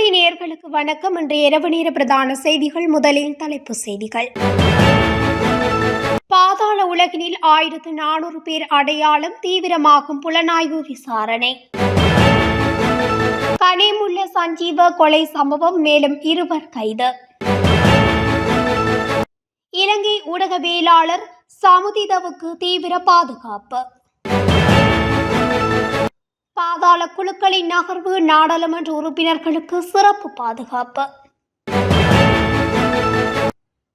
தமிழொலி நேர்களுக்கு வணக்கம். இன்று இரவு நேர பிரதான செய்திகள் முதலில் தலைப்பு செய்திகள். பாதாள உலகினில் ஆயிரத்து நானூறு பேர் அடையாளம் தீவிரமாகும் புலனாய்வு விசாரணை. கனேமுள்ள சஞ்சீவ கொலை சம்பவம் மேலும் இருவர் கைது. இலங்கை ஊடகவியலாளர் சமுதிதவுக்கு தீவிர பாதுகாப்பு. பாதாள குழுக்களின் நகர்வு நாடாளுமன்ற உறுப்பினர்களுக்கு சிறப்பு பாதுகாப்பு.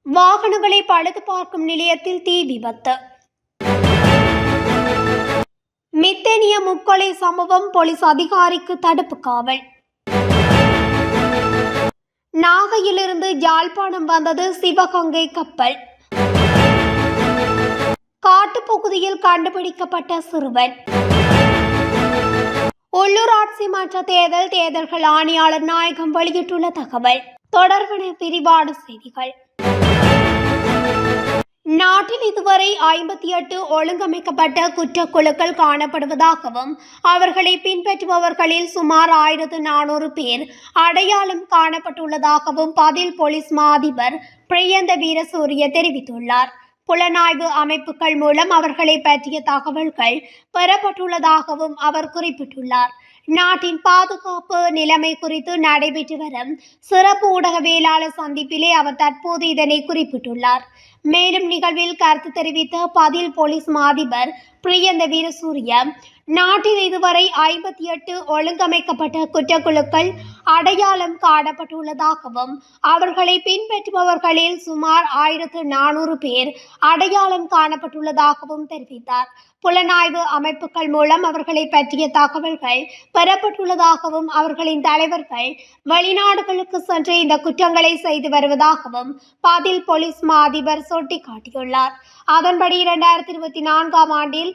வாகனங்களை பழுது பார்க்கும் நிலையத்தில் தீ விபத்து. மித்தேனிய முக்கொலை சம்பவம் போலீஸ் அதிகாரிக்கு தடுப்பு காவல். நாகையிலிருந்து யாழ்ப்பாணம் வந்தது சிவகங்கை கப்பல். காட்டுப்பகுதியில் கண்டுபிடிக்கப்பட்ட சிறுவன். உள்ளூராட்சி மன்ற தேர்தல் தேர்தல்கள் ஆணையாளர் நாயகம் வெளியிட்டுள்ள தகவல். தொடர்பான விரிவான செய்திகள். நாட்டில் இதுவரை ஐம்பத்தி எட்டு ஒழுங்கமைக்கப்பட்ட குற்றக்குழுக்கள் காணப்படுவதாகவும் அவர்களை பின்பற்றுபவர்களில் சுமார் ஆயிரத்து நானூறு பேர் அடையாளம் காணப்பட்டுள்ளதாகவும் பதில் போலீஸ் மா அதிபர் பிரியந்த வீரசூரிய தெரிவித்துள்ளார். புலனாய்வு அமைப்புகள் மூலம் அவர்களை பற்றிய தகவல்கள் பெறப்பட்டுள்ளதாகவும் அவர் குறிப்பிட்டுள்ளார். நாட்டின் பாதுகாப்பு நிலைமை குறித்து நடைபெற்று வரும் சிறப்பு ஊடகவியலாளர் சந்திப்பிலே அவர் தற்போது இதனை குறிப்பிட்டுள்ளார். மேலும் நிகழ்வில் கருத்து தெரிவித்த பதில் போலீஸ் மாதிபர் பிரியந்த வீரசூரிய நாட்டில் இதுவரை ஐம்பத்தி எட்டு ஒழுங்கமைக்கப்பட்ட குற்றக்குழுக்கள் அடையாளம் காணப்பட்டுள்ளதாகவும் அவர்களை பின்பற்றுபவர்களில் சுமார் ஆயிரத்து நானூறு பேர் அடையாளம் காணப்பட்டுள்ளதாகவும் தெரிவித்தார். புலனாய்வு அமைப்புகள் மூலம் அவர்களை பற்றிய தகவல்கள் பெறப்பட்டுள்ளதாகவும் அவர்களின் தலைவர்கள் வெளிநாடுகளுக்கு சென்று இந்த குற்றங்களை செய்து வருவதாகவும் பதில் போலீஸ் மா அதிபர் சுட்டிக்காட்டியுள்ளார். அதன்படி இரண்டாயிரத்தி இருபத்தி நான்காம் ஆண்டில்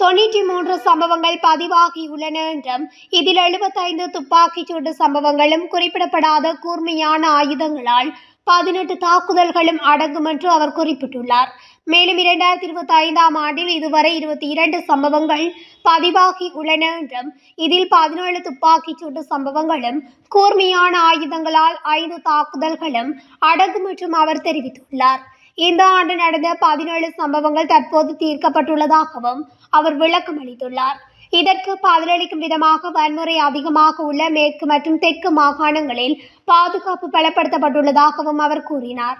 தொண்ணூற்றி மூன்று சம்பவங்கள் பதிவாகியுள்ளன என்றும் இதில் எழுபத்தைந்து துப்பாக்கிச்சூடு சம்பவங்களும் குறிப்பிடப்படாத கூர்மையான ஆயுதங்களால் பதினெட்டு தாக்குதல்களும் அடங்கும் என்று அவர் குறிப்பிட்டுள்ளார். மேலும் இரண்டாயிரத்தி இருபத்தி ஐந்தாம் ஆண்டில் இதுவரை இருபத்தி இரண்டு சம்பவங்கள் பதிவாகி உள்ளன என்றும் இதில் பதினேழு துப்பாக்கிச்சூட்டு சம்பவங்களும் கூர்மையான ஆயுதங்களால் ஐந்து தாக்குதல்களும் அடங்கும் என்றும் அவர் தெரிவித்துள்ளார். இந்த ஆண்டு நடந்த பதினேழு சம்பவங்கள் தற்போது தீர்க்கப்பட்டுள்ளதாகவும் அவர் விளக்கம் அளித்துள்ளார். இதற்கு பதிலளிக்கும் விதமாக வன்முறை அதிகமாக உள்ள மேற்கு மற்றும் தெற்கு மாகாணங்களில் பாதுகாப்பு பலப்படுத்தப்பட்டுள்ளதாகவும் அவர் கூறினார்.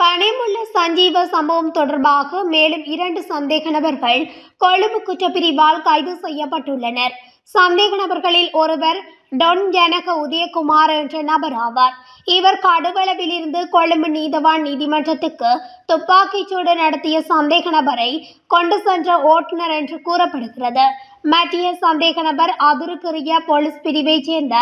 கனிமுள்ள சஞ்சீவ சம்பவம் தொடர்பாக மேலும் இரண்டு சந்தேக நபர்கள் கொழும்பு குற்றப்பிரிவால் கைது செய்யப்பட்டுள்ளனர். சந்தேக நபர்களில் ஒருவர் டொன் ஜனக உதயகுமார் என்ற நபர் ஆவார். இவர் கடுவளவிலிருந்து கொழும்பு நீதவான் நீதிமன்றத்துக்கு துப்பாக்கிச்சூடு நடத்திய சந்தேக நபரை கொண்டு சென்ற ஓட்டுநர் என்று கூறப்படுகிறது. மத்திய சந்தேக நபர் அதுருக்குரிய போலீஸ் பிரிவைச் சேர்ந்த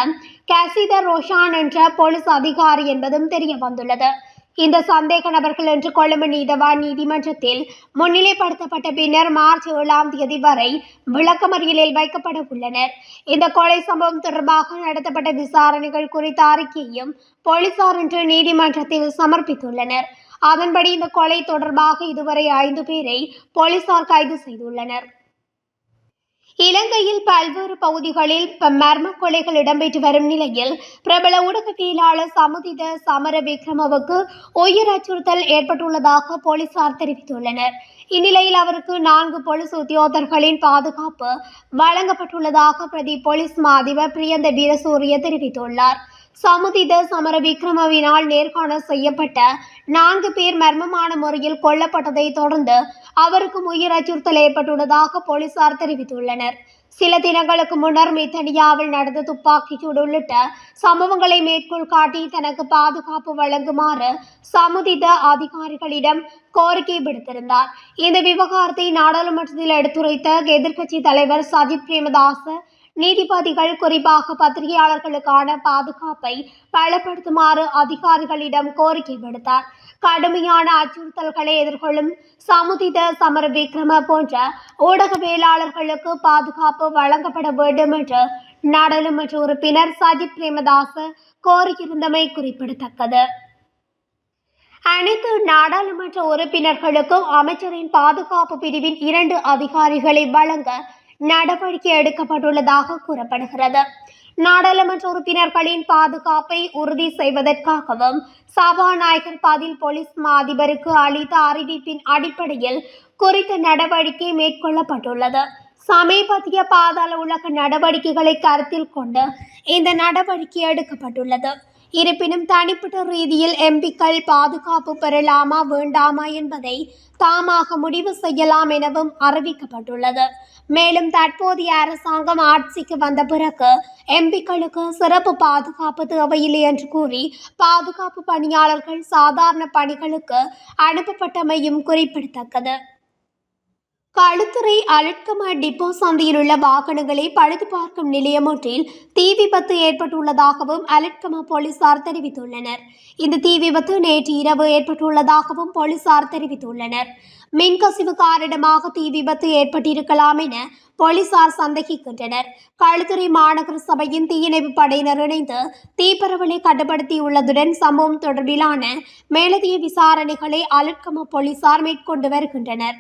கசித ரோஷான் என்ற போலீஸ் அதிகாரி என்பதும் தெரிய வந்துள்ளது. இந்த சந்தேக நபர்கள் என்று கொழும்பு நீதவான் நீதிமன்றத்தில் முன்னிலைப்படுத்தப்பட்ட பின்னர் மார்ச் ஏழாம் தேதி வரை விளக்கமறியலில் வைக்கப்பட உள்ளனர். இந்த கொலை சம்பவம் தொடர்பாக நடத்தப்பட்ட விசாரணைகள் குறித்த அறிக்கையும் போலீசார் இன்று நீதிமன்றத்தில் சமர்ப்பித்துள்ளனர். அதன்படி இந்த கொலை தொடர்பாக இதுவரை ஐந்து பேரை போலீசார் கைது செய்துள்ளனர். இலங்கையில் பல்வேறு பகுதிகளில் மர்ம கொலைகள் இடம்பெற்று வரும் நிலையில் பிரபல ஊடகவியலாளர் சமுதித சமர விக்ரமவுக்கு உயிர் அச்சுறுத்தல் ஏற்பட்டுள்ளதாக போலீசார் தெரிவித்துள்ளனர். இந்நிலையில் அவருக்கு நான்கு போலீஸ் உத்தியோகர்களின் பாதுகாப்பு வழங்கப்பட்டுள்ளதாக பிரதி போலீஸ் மா அதிபர் பிரியந்த வீரசூரிய தெரிவித்துள்ளார். சமுதித சமர விக்ரமவினால் நேர்காணல் செய்யப்பட்ட நான்கு பேர் மர்மமான முறையில் கொல்லப்பட்டதை தொடர்ந்து அவருக்கும் உயிர் அச்சுறுத்தல் ஏற்பட்டுள்ளதாக போலீசார் தெரிவித்துள்ளனர். சில தினங்களுக்கு முன்னர் மித்தனியாவில் நடந்த துப்பாக்கிச்சூடு உள்ளிட்ட சம்பவங்களை மேற்கோள் காட்டி தனக்கு பாதுகாப்பு வழங்குமாறு சமுதித அதிகாரிகளிடம் கோரிக்கை விடுத்திருந்தார். இந்த விவகாரத்தை நாடாளுமன்றத்தில் எடுத்துரைத்த எதிர்க்கட்சி தலைவர் சஜித் பிரேமதாச நீதிபதிகள் குறிப்பாக பத்திரிகையாளர்களுக்கான பாதுகாப்பை பலப்படுத்துமாறு அதிகாரிகளிடம் கோரிக்கை விடுத்தார். கடுமையான அச்சுறுத்தல்களை எதிர்கொள்ளும் சமுதித சமர விக்ரம போன்ற ஊடகவியலாளர்களுக்கு பாதுகாப்பு வழங்கப்பட வேண்டும் என்று நாடாளுமன்ற உறுப்பினர் சஜித் பிரேமதாச கோரியிருந்தமை குறிப்பிடத்தக்கது. அனைத்து நாடாளுமன்ற உறுப்பினர்களுக்கும் அமைச்சரின் பாதுகாப்பு பிரிவின் இரண்டு அதிகாரிகளை வழங்க நடவடிக்கை எடுக்கப்பட்டுள்ளதாக கூறப்படுகிறது. நாடாளுமன்ற உறுப்பினர்களின் பாதுகாப்பை உறுதி செய்வதற்காகவும் சபாநாயகர் பதில் போலீஸ் மா அதிபருக்கு அளித்த அறிவிப்பின் அடிப்படையில் குறித்த நடவடிக்கை மேற்கொள்ளப்பட்டுள்ளது. சமீபத்திய பாதாள உலக நடவடிக்கைகளை கருத்தில் கொண்டு இந்த நடவடிக்கை எடுக்கப்பட்டுள்ளது. இருப்பினும் தனிப்பட்ட ரீதியில் எம்பிக்கள் பாதுகாப்பு பெறலாமா வேண்டாமா என்பதை தாமாக முடிவு செய்யலாம் எனவும் அறிவிக்கப்பட்டுள்ளது. மேலும் தற்போதைய அரசாங்கம் ஆட்சிக்கு வந்த பிறகு எம்பிக்களுக்கு சிறப்பு பாதுகாப்பு தேவையில்லை என்று கூறி பாதுகாப்பு பணியாளர்கள் சாதாரண பணிகளுக்கு அனுப்பப்பட்டமையும் குறிப்பிடத்தக்கது. களுத்துறை அலட்கம டிப்போ சந்தையில் உள்ள வாகனங்களை பழுது பார்க்கும் நிலையம் ஒன்றில் தீ விபத்து ஏற்பட்டுள்ளதாகவும் அலட்கம போலீசார் தெரிவித்துள்ளனர். இந்த தீ விபத்து நேற்று இரவு ஏற்பட்டுள்ளதாகவும் போலீசார் தெரிவித்துள்ளனர். மின்கசிவு காரணமாக தீ விபத்து ஏற்பட்டிருக்கலாம் என போலீசார் சந்தேகிக்கின்றனர். களுத்துறை மாநகர சபையின் தீயணைப்பு படையினர் இணைந்து தீப்பரவலை கட்டுப்படுத்தியுள்ளதுடன் சம்பவம் தொடர்பிலான மேலதிக விசாரணைகளை அலட்கம போலீசார் மேற்கொண்டு வருகின்றனர்.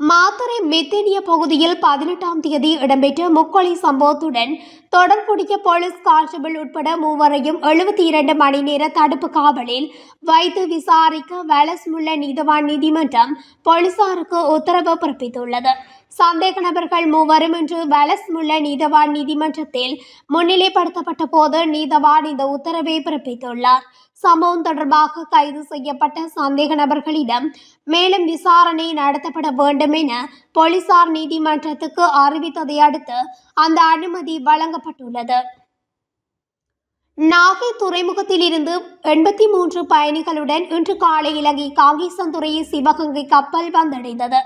மாத்தரை மெத்தேனிய பகுதியில் பதினெட்டாம் தேதி இடம்பெற்ற முக்கொலை சம்பவத்துடன் தொடர்புடைய போலீஸ் கான்ஸ்டபிள் உட்பட மூவரையும் எழுபத்தி இரண்டு மணி நேர தடுப்பு காவலில் வைத்து விசாரிக்க வலஸ்முள்ள நீதவான் நீதிமன்றம் போலீசாருக்கு உத்தரவு பிறப்பித்துள்ளது. சந்தேக நபர்கள் மூவரும் இன்று வலஸ்முள்ள நீதவான் நீதிமன்றத்தில் முன்னிலைப்படுத்தப்பட்ட போது நீதவான் இந்த உத்தரவை பிறப்பித்துள்ளார். சம்பவம் தொடர்பாக கைது செய்யப்பட்ட சந்தேக நபர்களிடம் மேலும் விசாரணை நடத்தப்பட வேண்டும் என போலீசார் நீதிமன்றத்துக்கு அறிவித்ததை அடுத்து அந்த அனுமதி வழங்கப்பட்டுள்ளது. நாகை துறைமுகத்தில் இருந்து எண்பத்தி மூன்று பயணிகளுடன் இன்று காலை இலங்கை காங்கேசன்துறை சிவகங்கை கப்பல் வந்தடைந்தது.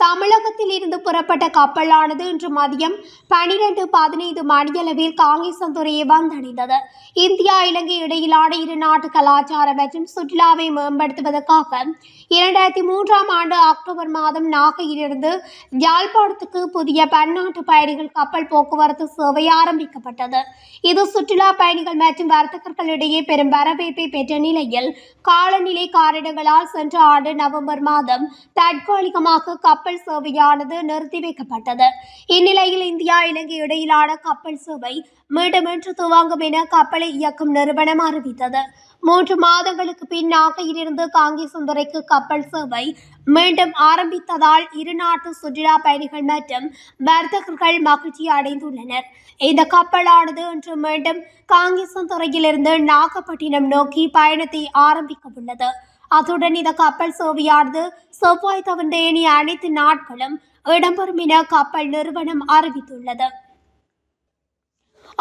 தமிழகத்தில் இருந்து புறப்பட்ட கப்பலானது இன்று மதியம் பனிரெண்டு பதினைந்து மணியளவில் காங்கேசந்துறையை வந்தடைந்தது. இந்தியா இலங்கை இடையிலான இரு நாட்டு கலாச்சாரம் மற்றும் சுற்றுலாவை மேம்படுத்துவதற்காக இரண்டாயிரத்தி மூன்றாம் ஆண்டு அக்டோபர் மாதம் நாகையிலிருந்து யாழ்ப்பாணத்துக்கு புதிய பன்னாட்டு பயணிகள் கப்பல் போக்குவரத்து சேவை ஆரம்பிக்கப்பட்டது. இது சுற்றுலா பயணிகள் மற்றும் வர்த்தகர்களிடையே பெரும் வரவேற்பை பெற்ற நிலையில் காலநிலை காரணங்களால் சென்ற ஆண்டு நவம்பர் மாதம் தற்காலிகமாக கப்பல் கப்பல் சேவையானது நிறுத்தி வைக்கப்பட்டது. இந்நிலையில் இந்தியா இலங்கை இடையிலான கப்பல் சேவை மீண்டும் இன்று துவங்கும் என கப்பலை இயக்கும் நிறுவனம் அறிவித்தது. மூன்று மாதங்களுக்கு பின் நாகையிலிருந்து சுந்தரைக்கு கப்பல் சேவை மீண்டும் ஆரம்பித்ததால் இரு நாட்டு சுற்றுலா பயணிகள் மற்றும் வர்த்தகர்கள் மகிழ்ச்சி அடைந்துள்ளனர். இந்த கப்பலானது இன்று மீண்டும் காங்கேசந்துறையிலிருந்து நாகப்பட்டினம் நோக்கி பயணத்தை ஆரம்பிக்க உள்ளது அத்துடன் இந்த கப்பல் சேவையானது செவ்வாய் தவிர்ந்த ஏனைய அனைத்து நாட்களும் இடம்பெறும் என கப்பல் நிறுவனம் அறிவித்துள்ளது.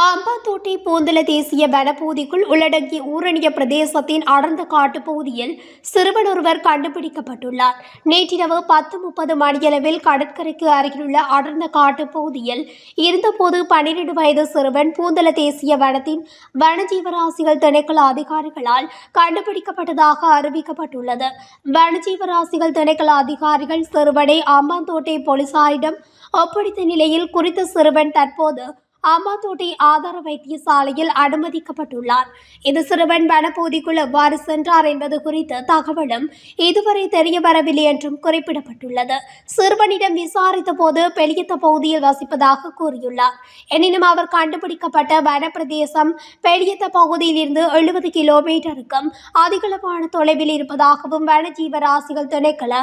அம்பாந்தோட்டை பூந்தல தேசிய வனப்பகுதிக்குள் உள்ளடங்கிய ஊரணிய பிரதேசத்தின் அடர்ந்த காட்டுப்பகுதியில் சிறுவன் ஒருவர் கண்டுபிடிக்கப்பட்டுள்ளார். நேற்றிரவு பத்து முப்பது மணியளவில் கடற்கரைக்கு அருகிலுள்ள அடர்ந்த காட்டுப்பகுதியில் இருந்தபோது பன்னிரண்டு வயது சிறுவன் பூந்தல தேசிய வனத்தின் வனஜீவராசிகள் திணைக்கள அதிகாரிகளால் கண்டுபிடிக்கப்பட்டதாக அறிவிக்கப்பட்டுள்ளது. வனஜீவராசிகள் திணைக்கள அதிகாரிகள் சிறுவனை அம்பாந்தோட்டை போலீசாரிடம் ஒப்படைத்த நிலையில் குறித்த சிறுவன் தற்போது அம்மாத்தோட்டை ஆதார வைத்தியசாலையில் அனுமதிக்கப்பட்டுள்ளார். இந்த சிறுவன் வனப்பகுதிக்குள் எவ்வாறு சென்றார் என்பது குறித்த தகவலும் இதுவரை தெரிய வரவில்லை என்றும் குறிப்பிடப்பட்டுள்ளது. சிறுவனிடம் விசாரித்த போது பெலியத்த பகுதியில் வசிப்பதாக கூறியுள்ளார். எனினும் அவர் கண்டுபிடிக்கப்பட்ட வனப்பிரதேசம் பெலியத்த பகுதியிலிருந்து எழுபது கிலோமீட்டருக்கும் அதிகளவான தொலைவில் இருப்பதாகவும் வனஜீவராசிகள் திணைக்கள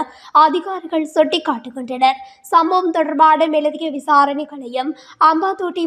அதிகாரிகள் சுட்டிக்காட்டுகின்றனர். சம்பவம் தொடர்பான மேலதிக விசாரணைகளையும் அம்பாத்தோட்டை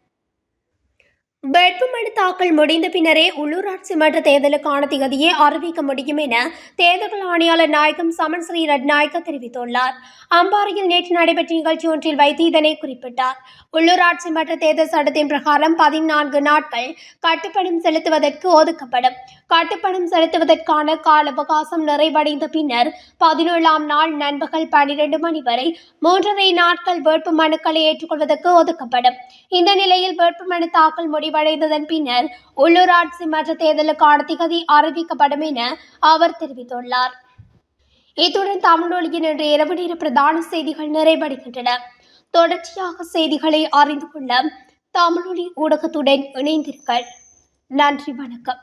வேட்புமனு தாக்கல் முடிந்த பின்னரே உள்ளூராட்சி மன்ற தேர்தலுக்கான திகதியை அறிவிக்க முடியும் என தேர்தல் ஆணையாளர் நாயகம் சமன் ஸ்ரீ ரட்நாயக்க தெரிவித்துள்ளார். அம்பாறையில் நேற்று நடைபெற்ற நிகழ்ச்சி ஒன்றில் வைத்து இதனை குறிப்பிட்டார். உள்ளூராட்சி மன்ற தேர்தல் சட்டத்தின் பிரகாரம் பதினான்கு நாட்கள் கட்டுப்பணம் செலுத்துவதற்கு ஒதுக்கப்படும். கட்டுப்பணம் செலுத்துவதற்கான கால அவகாசம் நிறைவடைந்த பின்னர் பதினேழாம் நாள் நண்பகல் பனிரெண்டு மணி வரை மூன்றரை நாட்கள் வேட்பு மனுக்களை ஏற்றுக்கொள்வதற்கு ஒதுக்கப்படும். இந்த நிலையில் வேட்புமனு தாக்கல் முடிவு முடிவடைந்ததன் பின்னர் உள்ளூராட்சி மன்ற தேர்தலுக்கான திகதி அறிவிக்கப்படும் என அவர் தெரிவித்துள்ளார். இத்துடன் தமிழொலியின் இன்று இரவு நேர பிரதான செய்திகள் நிறைவடைகின்றன. தொடர்ச்சியாக செய்திகளை அறிந்து கொள்ள தமிழொலி ஊடகத்துடன் இணைந்தீர்கள் நன்றி வணக்கம்.